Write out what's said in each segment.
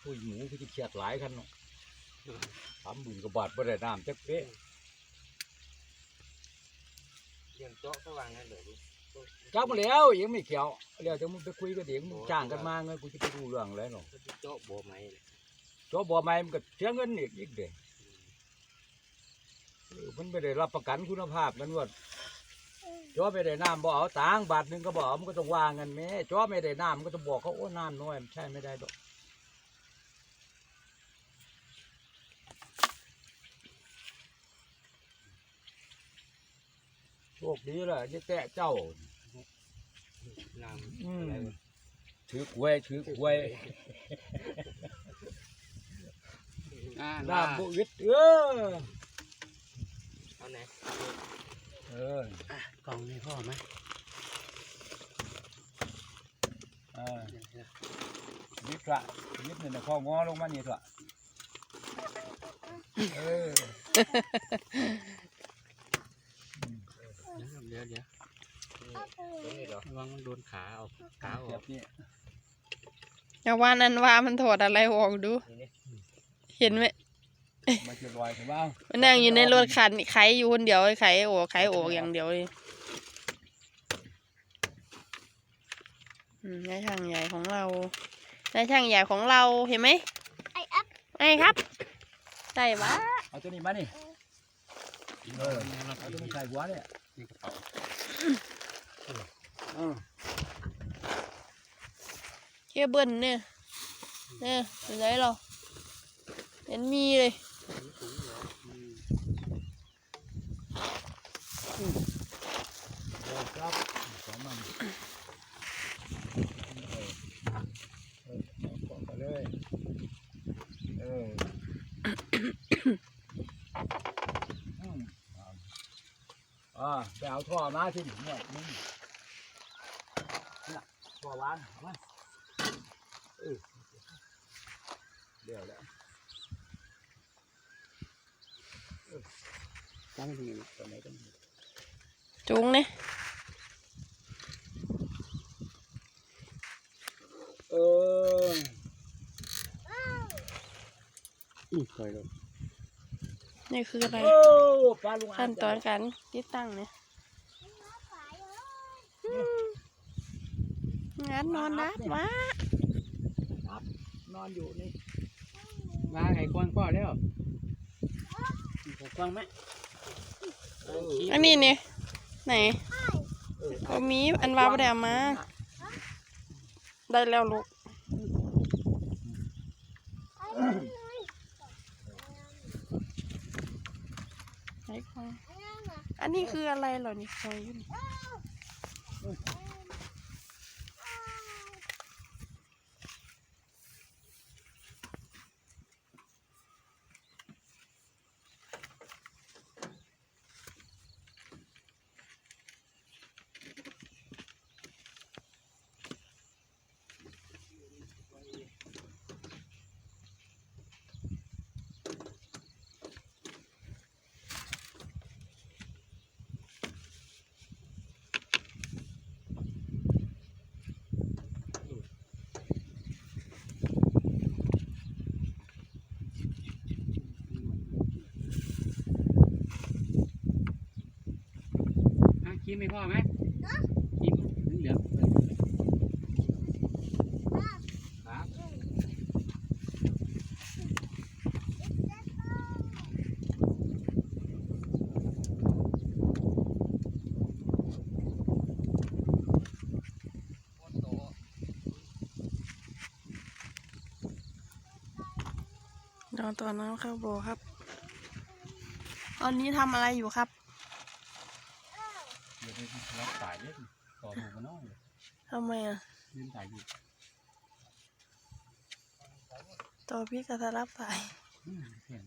ผู้หมูก็จะเขียดหลายคันเนาะสามหมื่นกว่าบาทบ่ได้น้ำจักเป๊ะเลี้ยงเจาะก็วางนั่นเลยจักมาแล้วยังไม่เกี่ยวเดี๋ยวจะมึงไปคุยกับเด็กมึงจ้างกันมาเงินกูจะไปรู้เรื่องแล้วเนาะเจาะบ่อไม้จอบ่ใหม่มันก็เสียเงินอีกอีกเด้เออมันไม่ได้รับประกันคุณภาพนั่นว่า จอไม่ได้น้ำบ่เอาตังค์บาทหนึงก็บ่เอามันก็ต้องวางกันแม่จอไม่ได้น้ำมันก็ต้องบอกเขาโอ้น้ำน้อยมันใช่ไม่ได้ดอกโชคดีแหละยี่แตะเจ้าน้อืมำอะไรถือกล้วยถือกล้วยอ่าน้ำบุวิตเออเอาไหน เออกล่องนี่พ่อไหมเออวิตละวิตเนี่ยนะข้องอลงมานี่เถอะเออเดี๋ยวเดี๋ยวระวังมันโดนขาออกขาอเสีอยกบนี่อย่าว่านันว่ามันถอดอะไรออกดู เห็นไหม มาจะลอยถึงบ้างมันนั่งอยู่ในรถคันไขอยู่คนเดียวไขโอ้ไขโอ้อย่างเดียวเลยอืมนายช่างใหญ่ของเรานายช่างใหญ่ของเราเห็นไหมไออัพไอ้ครับใช่ปะเอาตัวนี้มานี่เออเราเอาตัวนี้ใส่หัวเนี่ยในกระเป๋าเออเคเบิลเนี่ยเนี่ยอยู่ไหนเราเห็นมีเลย สูงเหรออืม เออครับสองมันเออเออเอาของไปเลยเอออืมอ่าอ่า ไปเอาท่อมาสิเนี่ยมึงเนี่ยท่อวางเอามาเออเดี๋ยวแล้วตั้งดีตัวไหนกันจุงเนี่ยเอออืมคอยลงนี่คืออะไรโอ้ปลาลุงอัขั้นตอนการติดตั้งเนี่ย งานนอนดับวะนอนอยู่นี่มาไข่กว้างพ่อแล้วไข่กว้างไหมเอออันนี้เนี่ยไหนโอ้มีอันวาบไดเอามาได้แล้วลูกไหนของอันนี้คืออะไรเหรอนี่คอย อยู่นี่อะคิมไม่พ่อไหมคิมเหลืองดองตัวน้ำเข้าโบครับ ตอนนี้ทำอะไรอยู่ครับ เดี๋ยวไปรับสายเล่นต่อหมูมันน้อยทำไมอะเล่นสายอยู่ตัวพี่กระทะรับสายอืมเสียง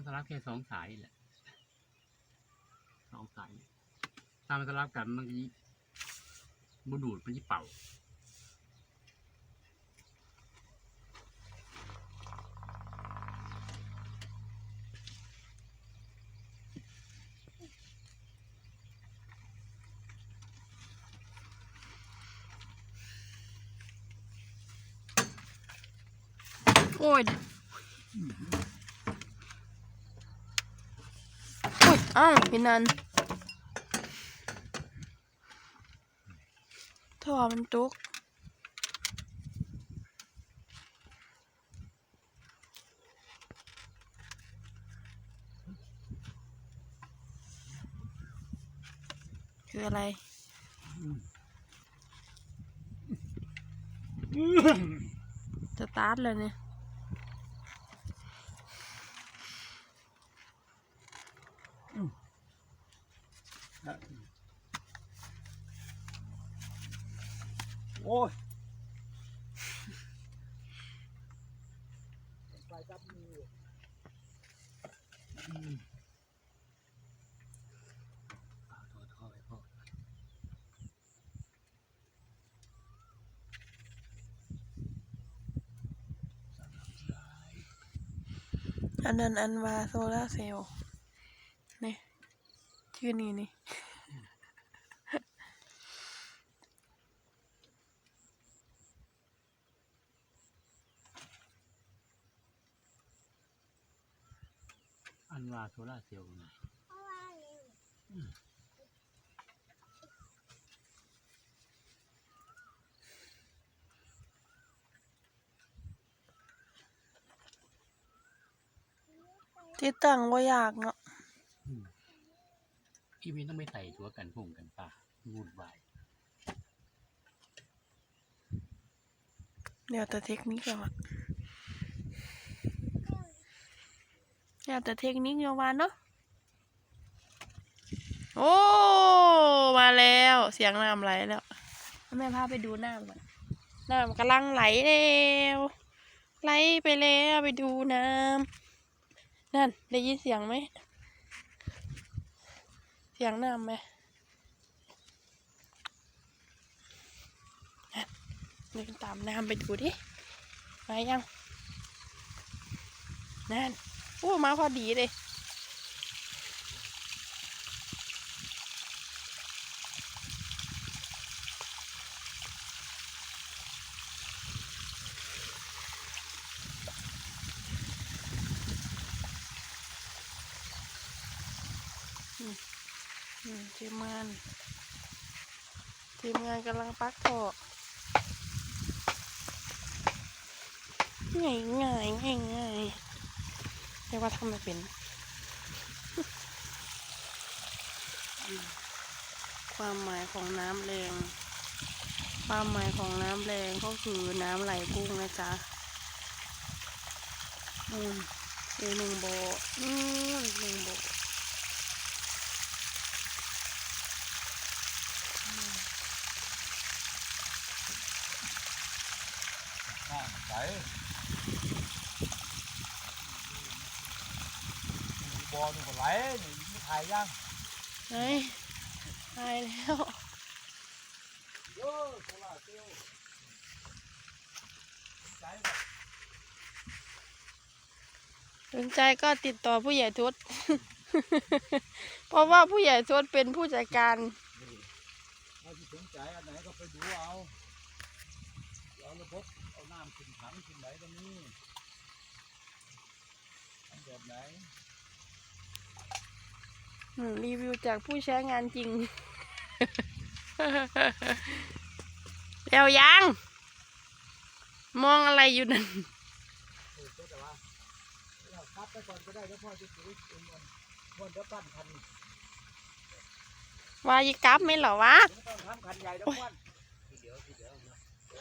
มันสลับแค่สองสายแหละสองสายถ้ามันสลับกันมันก็ยิ่บุดูดมันยิ่เป่าโอ้ย โอ้ยอ้าวพี่นันท่อมันจุกคืออะไรสตาร์ทเลยเนี่ย โอ้ยไปจับมืออันนั้นอันว่าโซลาเซลล์นี่ชื่อนี้นี่ นว่าโซล่าร์เซลล์ไงที่ตั้งว่ายากเนาะอีวีต้องไม่ใส่ตัวกันพุ่งกันป่าวุ่นวายเดี๋ยวแต่เทคนิคแล้วอะ เดี๋ยวแต่เทคนิคเดียววันเนาะโอ้ มาแล้วเสียงน้ำไหลแล้วแม่พาไปดูน้ำก่อนน้ำกำลังไหลแล้วไหลไปแล้วไปดูน้ำนั่นได้ยินเสียงไหมเสียงน้ำไหมนั่นเดินตามน้ำไปดูดิมายังนั่น โอ้มาพอดีเลยทีมงาน ทีมงานกำลังปักท่อง่ายง่ายง่ายง่าย เรียกว่าทำไม่เป็นอืมความหมายของน้ำแรง ความหมายของน้ำแรงก็คือน้ำไหลพุ่งนะจ๊ะอืมอีกหนึ่งโบะอืมอีกหนึ่งโบะน้ำใสบ อลมันก็ไหลนี่มีถ่ายยังเฮ้ยตายแล้วโย่โซล่าเซลล์ใจแบบสนใจก็ติดต่อผู้ใหญ่ทศ เพราะว่าผู้ใหญ่ทศเป็นผู้จัดการถ้าที่สนใจอันไหนก็ไปดูเอาเอาระบบเอาน้ำขึ้นถังขึ้นไหนก็มีทำแบบไหน รีวิวจากผู้ใช้งานจริงเร็วยัง มองอะไรอยู่นั่นเออแต่ว่าเราคัดไปก่อนก็ได้แล้วพ่อจะซื้อเองมันมันจะปั้นคันวายิกับไม่หรอวะต้องทำคันใหญ่แล้วปั้นทีเดียวทีเดียวนะเอ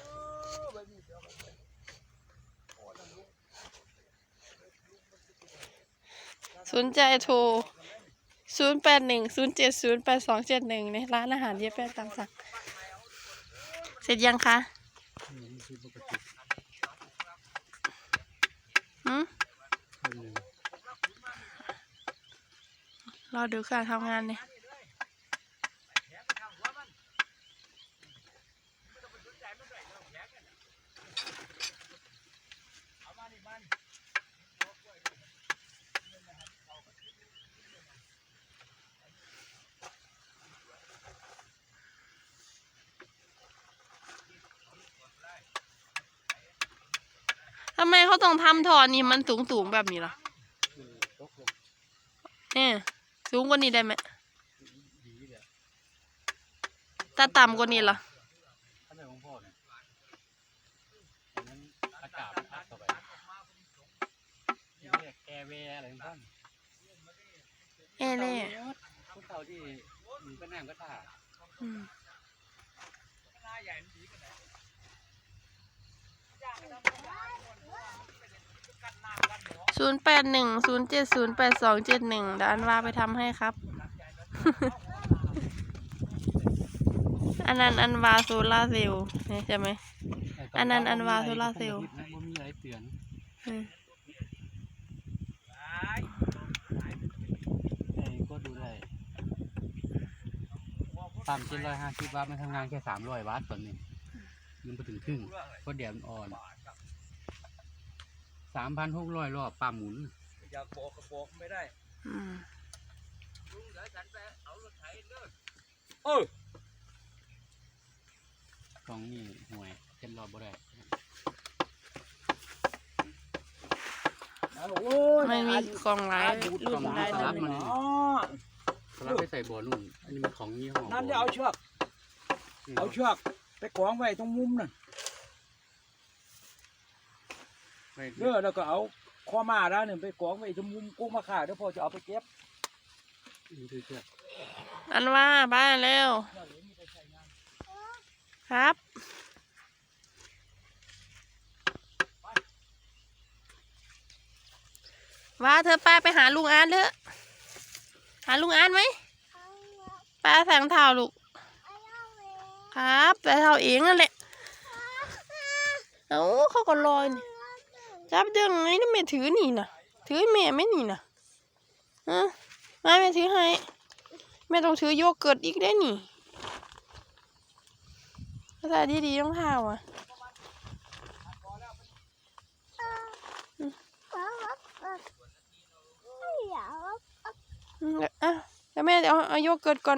อไปนี่เดียวสนใจโทร ศูนย์แปดหนึ่งศูนย์เจ็ดศูนย์แปดสองเจ็ดหนึ่งในร้านอาหารเย็แป้งตามสั่งเสร็จยังคะหืรอดูการทำงานเนี่ย ทำไมเขาต้องทำท่อนี่มันสูงสูงๆแบบนี้ล่ะตกลงเนี่ยสูงกว่านี้ได้ไหมดีเลยถ้าต่ำกว่านี้ล่ะถ้าไม่ของพ่อเนี่ยอันนั้นอากาศมันอัดเข้าไปนี่เรียกแกแวอะไรของท่านเอ่เล่พวกเขาที่มีก็นั่งก็ท่า ศูนย์แปดหนึ่งศูนย์เจ็ดศูนย์แปดสองเจ็ดหนึ่งเดี๋ยวอันว่าไปทำให้ครับ อันนั้นอันวาโซลาร์เซลล์เนี่ยใช่ไหม อันนั้นอันวาโซลาร์เซลล์มันมีอะไรเตือนอืมไอ้ก็ดูได้ตามเจ็ดร้อยห้าสิบวัตต์มันทำงานแค่สามร้อยวัตต์ต่อหนึ่ง มันไปถึงครึ่งเพราะเดี๋ยวมันอ่อนสามพันหกร้อยรอบปั๊มหมุน อยากบอกก็บอกไม่ได้อืมลุงเดี๋ยวฉันไปเอารถไถเด้อเออของนี่ห่วยเจ็ดรอบบ่ได้โอ้ยไม่มีกล่องหลายรุ่นได้คนะรับมันอ๋อเราไปใส่บ่อนุ่นอันนี้มันของยี่ห้อนั่นเดี๋ยวเอาเชือกเอาเชือก ไปกองไว้ตรงมุมนั่นไม่เด้อแล้วก็เอาข้อมาแล้วเนี่ยไปกองไว้ตรงมุมกุ้งมาข่าเดี๋ยวพอจะเอาไปเก็บนี่คือเชือกอันว่าบ้านเร็วครับว่าเธอป้าไปหาลุงอานเถอะ หาลุงอานไหมป้าแสงเท้าลูก ครับแต่เท้าเองนั่นแหละเอ้าเขาก็ลอยนี่จับเดืองไงนี่แม่ถือนี่นะถือแม่ไม่นี่นะฮะมาแม่ถือให้แม่ต้องถือโยเกิร์ตอีกได้นี่ภาษาดีๆต้องเท้าอะอะเดี๋ยวแม่เดี๋ยวเอาโยเกิร์ตก่อน